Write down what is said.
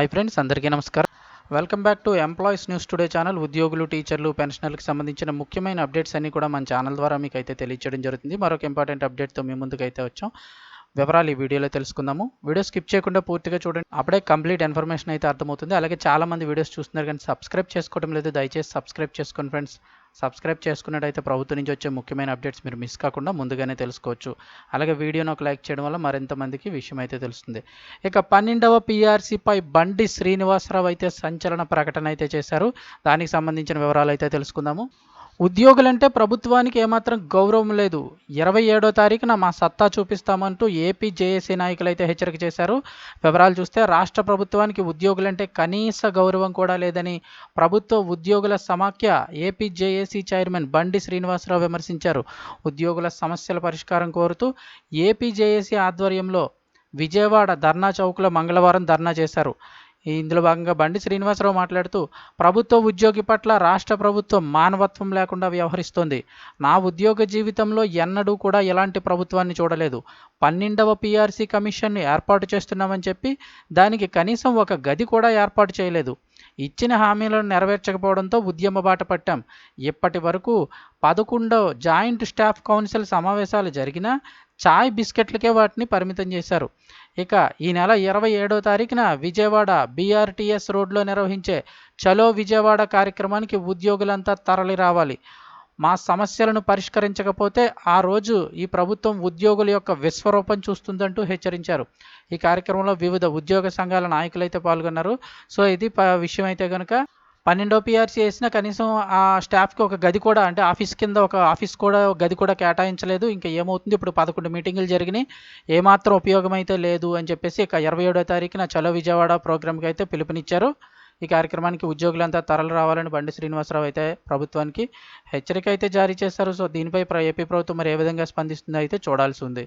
Hi friends అందరికీ నమస్కారం. Welcome back to employees news today channel ఉద్యోగులు టీచర్లు పెన్షనర్లకు సంబంధించిన ముఖ్యమైన అప్డేట్స్ అన్ని కూడా మన ఛానల్ ద్వారా మీకు అయితే తెలియచేయడం జరుగుతుంది. మరొక ఇంపార్టెంట్ అప్డేట్తో మీ ముందుకు అయితే వచ్చాం. వివరాలు ఈ వీడియోలో తెలుసుకుందాము. వీడియో స్కిప్ చేయకుండా పూర్తిగా చూడండి. అప్పుడే కంప్లీట్ ఇన్ఫర్మేషన్ అయితే అర్థమవుతుంది. అలాగే చాలా మంది వీడియోస్ చూస్తున్నారు కానీ సబ్స్క్రైబ్ చేసుకోవడం లేదు. దయచేసి సబ్స్క్రైబ్ చేసుకోండి ఫ్రెండ్స్ సబ్స్క్రైబ్ చేసుకున్నట్టయితే ప్రభుత్వం నుంచి వచ్చే ముఖ్యమైన అప్డేట్స్ మీరు మిస్ కాకుండా ముందుగానే తెలుసుకోవచ్చు. అలాగే వీడియోను ఒక లైక్ చేయడం వల్ల మరింత మందికి విషయం అయితే తెలుస్తుంది. ఇక పన్నెండవ పీఆర్సీపై బండి శ్రీనివాసరావు అయితే సంచలన ప్రకటన అయితే చేశారు. దానికి సంబంధించిన వివరాలు అయితే తెలుసుకుందాము. ఉద్యోగులంటే ప్రభుత్వానికి ఏమాత్రం గౌరవం లేదు. ఇరవై ఏడో తారీఖున మా సత్తా చూపిస్తామంటూ ఏపీ జేఏసీ నాయకులు అయితే హెచ్చరిక చేశారు. వివరాలు చూస్తే రాష్ట్ర ప్రభుత్వానికి ఉద్యోగులంటే కనీస గౌరవం కూడా లేదని ప్రభుత్వ ఉద్యోగుల సమాఖ్య ఏపీ జేఏసీ చైర్మన్ బండి శ్రీనివాసరావు విమర్శించారు. ఉద్యోగుల సమస్యల పరిష్కారం కోరుతూ ఏపీ జేఏసీ ఆధ్వర్యంలో విజయవాడ ధర్నా చౌక్లో మంగళవారం ధర్నా చేశారు. ఇందులో భాగంగా బండి శ్రీనివాసరావు మాట్లాడుతూ ప్రభుత్వ ఉద్యోగి పట్ల రాష్ట్ర ప్రభుత్వం మానవత్వం లేకుండా వ్యవహరిస్తోంది. నా ఉద్యోగ జీవితంలో ఎన్నడూ కూడా ఎలాంటి ప్రభుత్వాన్ని చూడలేదు. పన్నెండవ పీఆర్సీ కమిషన్ని ఏర్పాటు చేస్తున్నామని చెప్పి దానికి కనీసం ఒక గది కూడా ఏర్పాటు చేయలేదు. ఇచ్చిన హామీలను నెరవేర్చకపోవడంతో ఉద్యమ బాట పట్టాం. ఇప్పటి వరకు పదకొండో జాయింట్ స్టాఫ్ కౌన్సిల్ సమావేశాలు జరిగినా చాయ్ బిస్కెట్లకే వాటిని పరిమితం చేశారు. ఇక ఈ నెల ఇరవై ఏడో తారీఖున విజయవాడ బీఆర్టీఎస్ రోడ్లో నిర్వహించే చలో విజయవాడ కార్యక్రమానికి ఉద్యోగులంతా తరలి రావాలి. మా సమస్యలను పరిష్కరించకపోతే ఆ రోజు ఈ ప్రభుత్వం ఉద్యోగుల యొక్క విశ్వరూపం చూస్తుందంటూ హెచ్చరించారు. ఈ కార్యక్రమంలో వివిధ ఉద్యోగ సంఘాల నాయకులైతే పాల్గొన్నారు. సో ఇది ప- విషయం అయితే కనుక పన్నెండో పిఆర్సీ వేసినా కనీసం ఆ స్టాఫ్కి ఒక గది కూడా అంటే ఆఫీస్ కింద ఒక ఆఫీస్ కూడా ఒక గది కూడా కేటాయించలేదు. ఇంకా ఏమవుతుంది? ఇప్పుడు పదకొండు మీటింగులు జరిగినాయి. ఏమాత్రం ఉపయోగం అయితే లేదు అని చెప్పేసి ఇక ఇరవై ఏడో తారీఖున చలో విజయవాడ ప్రోగ్రామ్కి అయితే పిలుపునిచ్చారు. ఈ కార్యక్రమానికి ఉద్యోగులంతా తరలి రావాలని బండి శ్రీనివాసరావు అయితే ప్రభుత్వానికి హెచ్చరిక అయితే జారీ చేశారు. సో దీనిపై ఏపీ ప్రభుత్వం మరి ఏ విధంగా స్పందిస్తుందో అయితే చూడాల్సి ఉంది.